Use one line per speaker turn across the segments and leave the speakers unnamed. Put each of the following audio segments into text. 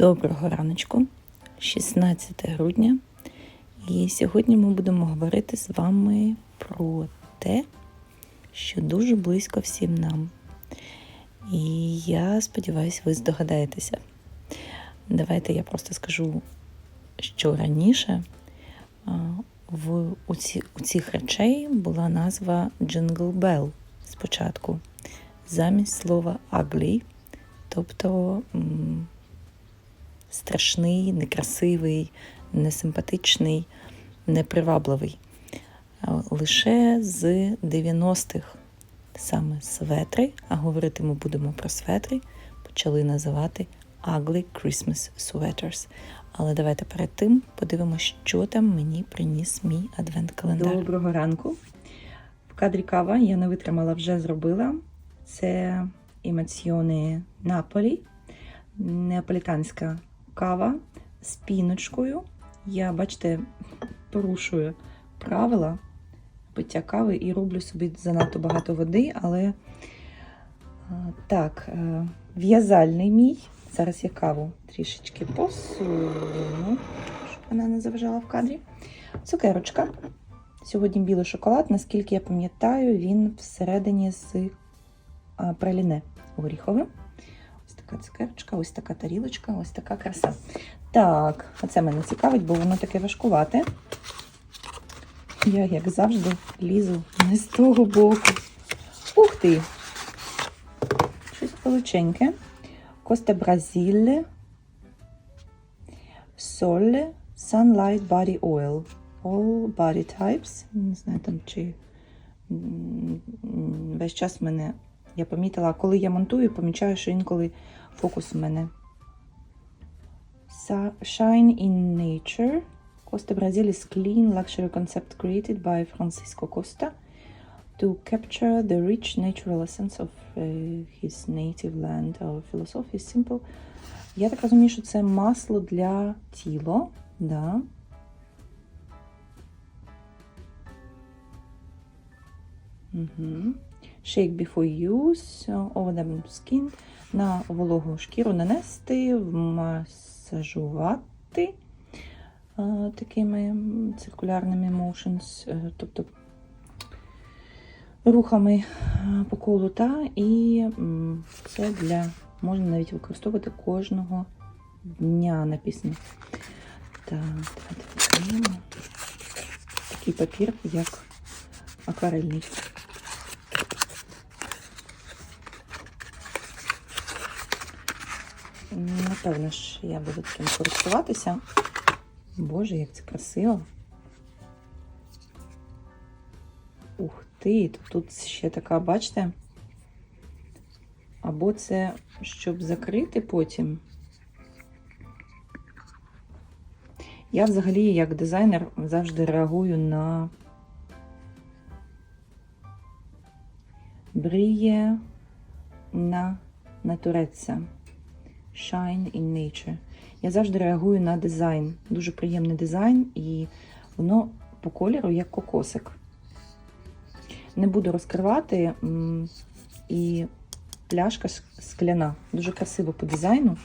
Доброго раночку, 16 грудня. І сьогодні ми будемо говорити з вами про те, що дуже близько всім нам. І я сподіваюся, ви здогадаєтеся. Давайте я просто скажу, що раніше в, у, ці, у цих речей була назва Jingle Bell спочатку, замість слова ugly, тобто страшний, некрасивий, несимпатичний, непривабливий. Лише з 90-х саме светри, а говорити ми будемо про светри, почали називати Ugly Christmas Sweaters. Але давайте перед тим подивимося, що там мені приніс мій адвент-календар. Доброго ранку. В кадрі кава я не витримала, вже зробила. Це емоціони Наполі, неаполітанська кава з піночкою. Я, бачите, порушую правила пиття кави і роблю собі занадто багато води, але так, е, в'язальний мій. Зараз я каву трішечки посуну, щоб вона не заважала в кадрі. Цукерочка. Сьогодні білий шоколад, наскільки я пам'ятаю, він всередині з а, праліне горіхове. Така цукерочка, ось така тарілочка, ось така краса. Так, оце мене цікавить, бо воно таке важкувате. Я, як завжди, лізу не з того боку. Ух ти! Щось величеньке. Коста Бразіль. Соль Sunlight Body Oil. All body types. Не знаю там чи весь час мене. Я помітила, коли я монтую, помічаю, що інколи фокус в мене. Shine in Nature. Costa Brazil is clean luxury concept created by Francisco Costa to capture the rich natural essence of uh, his native land. Our philosophy is simple. Я так розумію, що це масло для тіла. Да. Угу. Shake before use the skin. На вологу шкіру нанести, вмасажувати е, такими циркулярними motions, е, тобто рухами е, по колу, та, і це для можна навіть використовувати кожного дня написано. Так. Такий папір, як акварельний. Напевно ж, я буду таким користуватися. Боже, як це красиво. Ух ти, тут, тут ще така, бачите? Або це щоб закрити потім. Я взагалі, як дизайнер, завжди реагую на бріє на натуреться. Shine in Nature. Я завжди реагую на дизайн. Дуже приємний дизайн, і воно по кольору як кокосик. Не буду розкривати. І пляшка скляна. Дуже красиво по дизайну.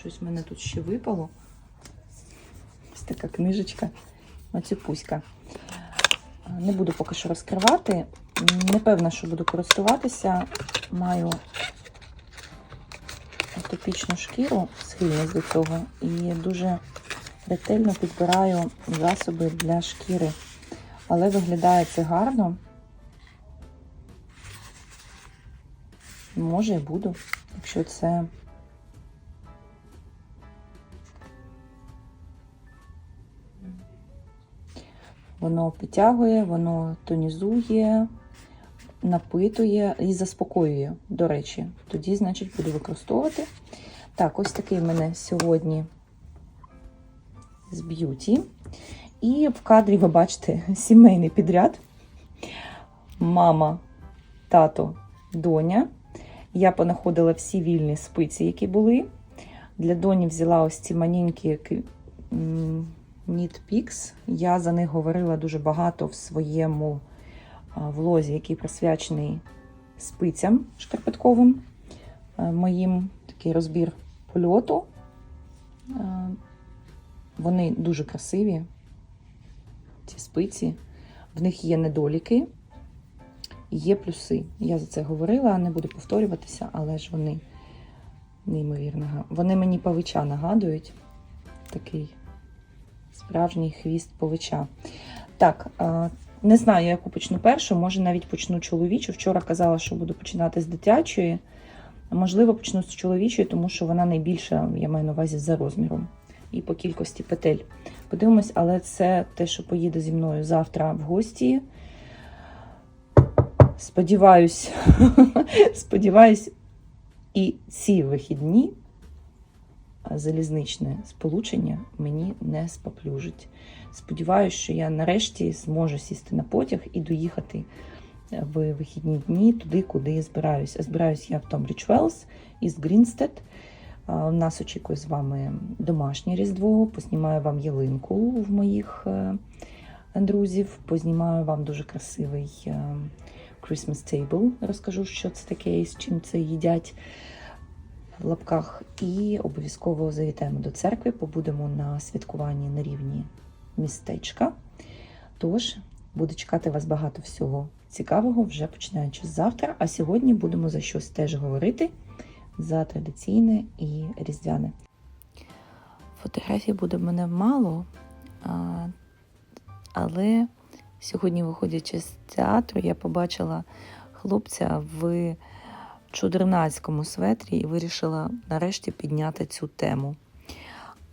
Щось в мене тут ще випало. Ось така книжечка. Оцюпуська. Не буду поки що розкривати. Не певна, що буду користуватися. Маю атопічну шкіру, схильність до цього, і дуже ретельно підбираю засоби для шкіри. Але виглядає це гарно. Може і буду, якщо це воно підтягує, воно тонізує, напитує і заспокоює, до речі. Тоді, значить, буду використовувати. Так, ось такий в мене сьогодні з б'юті. І в кадрі ви бачите сімейний підряд. Мама, тато, доня. Я понаходила всі вільні спиці, які були. Для доні взяла ось ці маленькі м, Knit Я за них говорила дуже багато в своєму а, влозі, який присвячений спицям шкарпетковим. Е, Моїм такий розбір польоту. Е, Вони дуже красиві, ці спиці. В них є недоліки, є плюси. Я за це говорила, не буду повторюватися, але ж вони неймовірно. Вони мені павича нагадують. Такий справжній хвіст павича. Так, е, не знаю, яку почну першу, може навіть почну чоловічу. Вчора казала, що буду починати з дитячої. Можливо, почну з чоловічої, тому що вона найбільша, я маю на увазі, за розміром і по кількості петель. Подивимось, але це те, що поїде зі мною завтра в гості. Сподіваюсь, сподіваюсь, і ці вихідні залізничне сполучення мені не споплюжить. Сподіваюсь, що я нарешті зможу сісти на потяг і доїхати в вихідні дні туди, куди збираюсь. А збираюсь я в Томбрідж Велс із Грінстед. А, Нас очікує з вами домашнє різдво. Познімаю вам ялинку в моїх е, друзів. Познімаю вам дуже красивий е, Christmas table. Розкажу, що це таке і з чим це їдять в лапках. І обов'язково завітаємо до церкви, побудемо на святкуванні на рівні містечка. Тож, буду чекати вас багато всього цікавого, вже починаючи з завтра. А сьогодні будемо за щось теж говорити за традиційне і різдвяне. Фотографій буде в мене мало, але сьогодні, виходячи з театру, я побачила хлопця в чудернацькому светрі і вирішила нарешті підняти цю тему.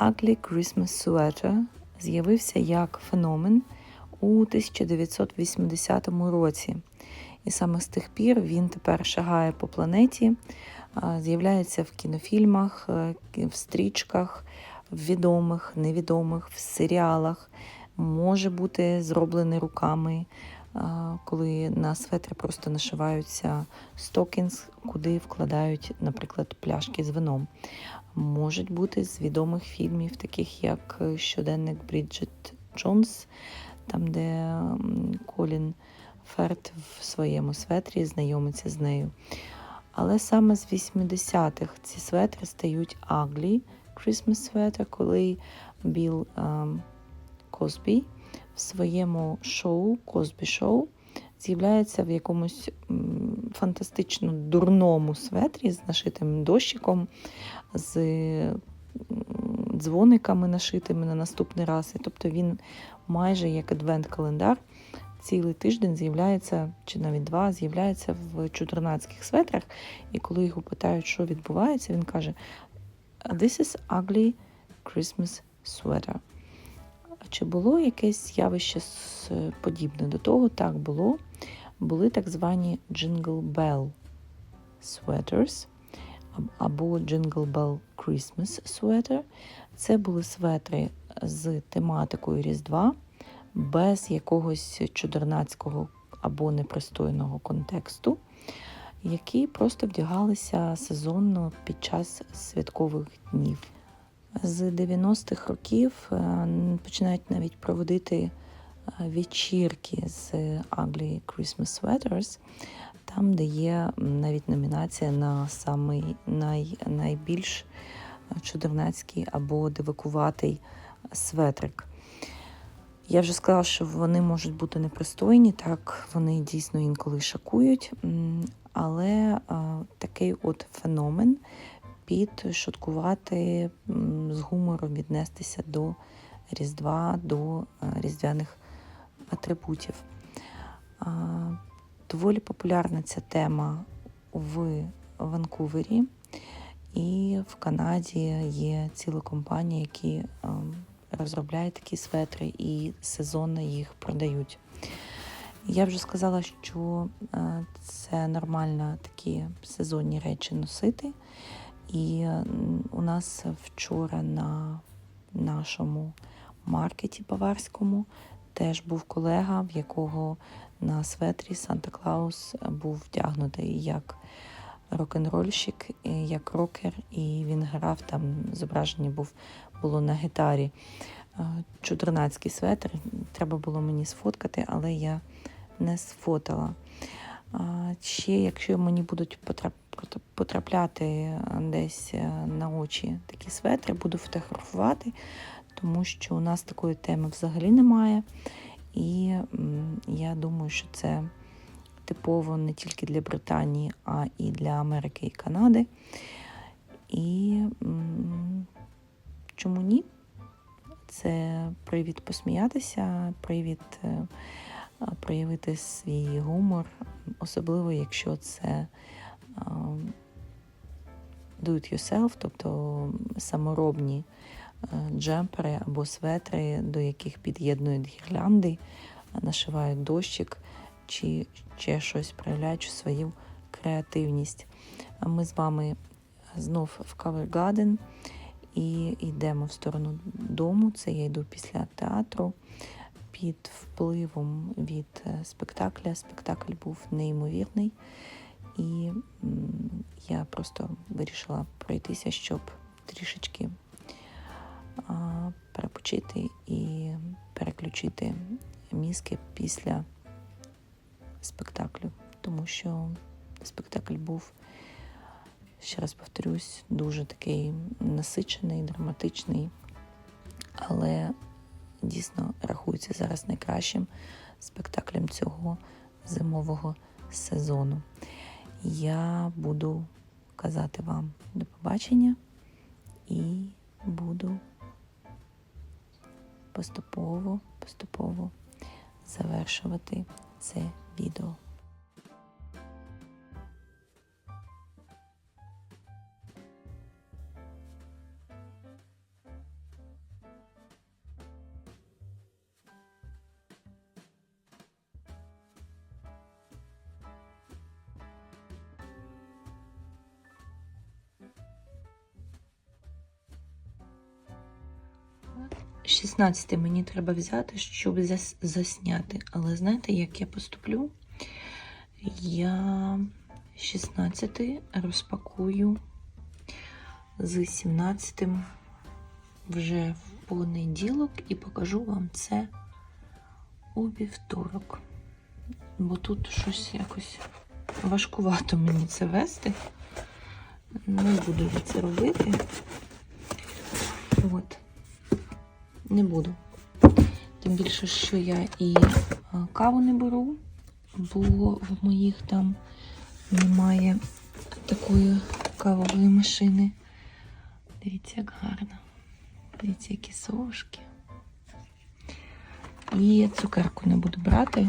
Ugly Christmas Sweater з'явився як феномен у 1980 році. І саме з тих пір він тепер шагає по планеті, з'являється в кінофільмах, е, в стрічках, в відомих, невідомих, в серіалах, може бути зроблений руками, коли на светри просто нашиваються стокінс, куди вкладають, наприклад, пляшки з вином. Можуть бути з відомих фільмів, таких як щоденник Бріджит Джонс, там, де Колін Ферт в своєму светрі знайомиться з нею. Але саме з 80-х ці светри стають ugly Christmas sweater, коли Білл ем, Косбі в своєму шоу Косбі Шоу з'являється в якомусь фантастично дурному светрі з нашитим дощиком, з дзвониками нашитими на наступний раз. І тобто він майже як адвент-календар цілий тиждень з'являється, чи навіть два, з'являється в чудернацьких светрах. І коли його питають, що відбувається, він каже: This is ugly Christmas sweater. Чи було якесь явище подібне до того? Так було. Були так звані Jingle Bell sweaters або Jingle Bell Christmas sweater. Це були светри з тематикою Різдва, без якогось чудернацького або непристойного контексту, які просто вдягалися сезонно під час святкових днів. З 90-х років е, починають навіть проводити е, вечірки з Ugly Christmas Sweaters, там, де є навіть номінація на самий най, найбільш е, чудернацький або дивакуватий светрик. Я вже сказала, що вони можуть бути непристойні, так вони дійсно інколи шокують, але а, такий от феномен підшуткувати, м, з гумором віднестися до Різдва, до е, різдвяних атрибутів. Доволі популярна ця тема в Ванкувері, і в Канаді є ціла компанія, які ем, розробляють такі светри і сезонно їх продають. Я вже сказала, що е, це нормально такі сезонні речі носити. І у нас вчора на нашому маркеті баварському теж був колега, в якого на светрі Санта Клаус був вдягнутий як рок-н-рольщик, як рокер, і він грав там, зображення був було на гітарі. Е, Чудернацький светр. Треба було мені сфоткати, але я не сфотала. Ще, якщо мені будуть потрап... потрапляти десь е, на очі такі светри, буду фотографувати, тому що у нас такої теми взагалі немає. І я думаю, що це типово не тільки для Британії, а і для Америки і Канади. І чому ні? Це привід посміятися, привід е, проявити свій гумор, особливо якщо це do it yourself, тобто саморобні е, джемпери або светри, до яких під'єднують гірлянди, нашивають дощик чи ще щось, проявляючи свою креативність. Ми з вами знов в Cover Garden і йдемо в сторону дому. Це я йду після театру під впливом від е, спектакля. Спектакль був неймовірний, і я просто вирішила пройтися, щоб трішечки перепочити і переключити мізки після спектаклю, тому що спектакль був, ще раз повторюсь, дуже такий насичений, драматичний, але дійсно рахується зараз найкращим спектаклем цього зимового сезону. Я буду казати вам до побачення і буду поступово, поступово завершувати це відео. – 16 мені треба взяти, щоб зас- засняти. Але знаєте, як я поступлю? Я 16 розпакую з 17 вже в понеділок і покажу вам це у вівторок. Бо тут щось якось важкувато мені це вести. Не буду я це робити. От. Не буду. Тим більше, що я і каву не беру, бо в моїх там немає такої кавової машини. Дивіться, як гарно. Дивіться, які сошки. І цукерку не буду брати,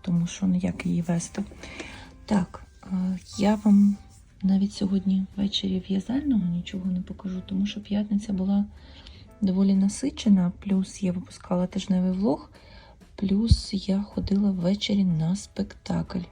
тому що ну як її вести. Так, е, я вам навіть сьогодні ввечері в'язального нічого не покажу, тому що п'ятниця була доволі насичена. Плюс я випускала тижневий влог, плюс я ходила ввечері на спектакль.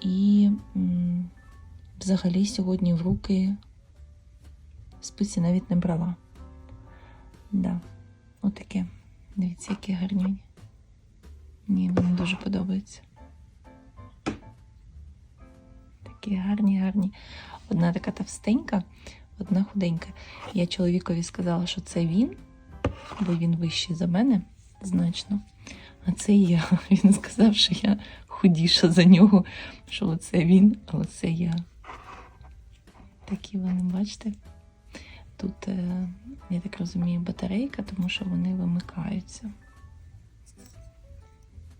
І взагалі сьогодні в руки спиці навіть не брала. Да, отаке. Дивіться, які гарні. Ні, мені дуже подобається. Такі гарні, гарні. Одна така товстенька, одна худенька. Я чоловікові сказала, що це він, бо він вищий за мене значно. А це я. Він сказав, що я худіша за нього, що це він, а оце я. Такі вони, бачите? Тут, е, я так розумію, батарейка, тому що вони вимикаються.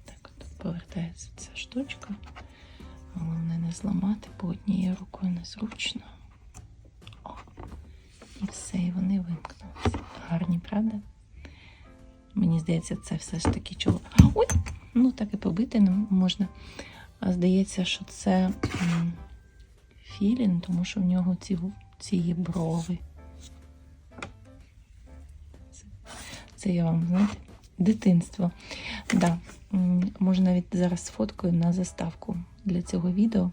Так, тут повертається ця штучка. Головне не зламати, бо однією рукою незручно. О, і все, і вони вимкнулися. Гарні, правда? Мені здається, це все ж таки чоло. Ой! Ну, так і побити не можна. А здається, що це філін, тому що в нього ці, ці брови. Це, я вам, знаєте, дитинство. Да, м, навіть зараз сфоткаю на заставку для цього відео.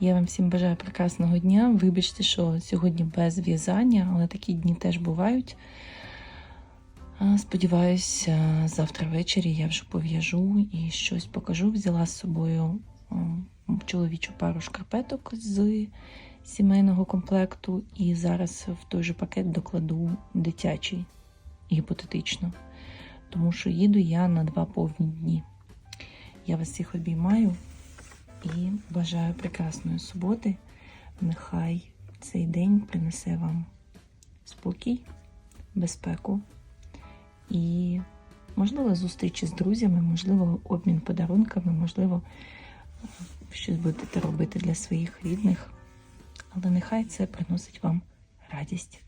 Я вам всім бажаю прекрасного дня. Вибачте, що сьогодні без в'язання, але такі дні теж бувають. А, Сподіваюсь, завтра ввечері я вже пов'яжу і щось покажу. Взяла з собою чоловічу пару шкарпеток з сімейного комплекту, і зараз в той же пакет докладу дитячий гіпотетично. Тому що їду я на два повні дні. Я вас всіх обіймаю. І бажаю прекрасної суботи. Нехай цей день принесе вам спокій, безпеку і, можливо, зустрічі з друзями, можливо, обмін подарунками, можливо, щось будете робити для своїх рідних. Але нехай це приносить вам радість.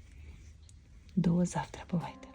До завтра. Бувайте!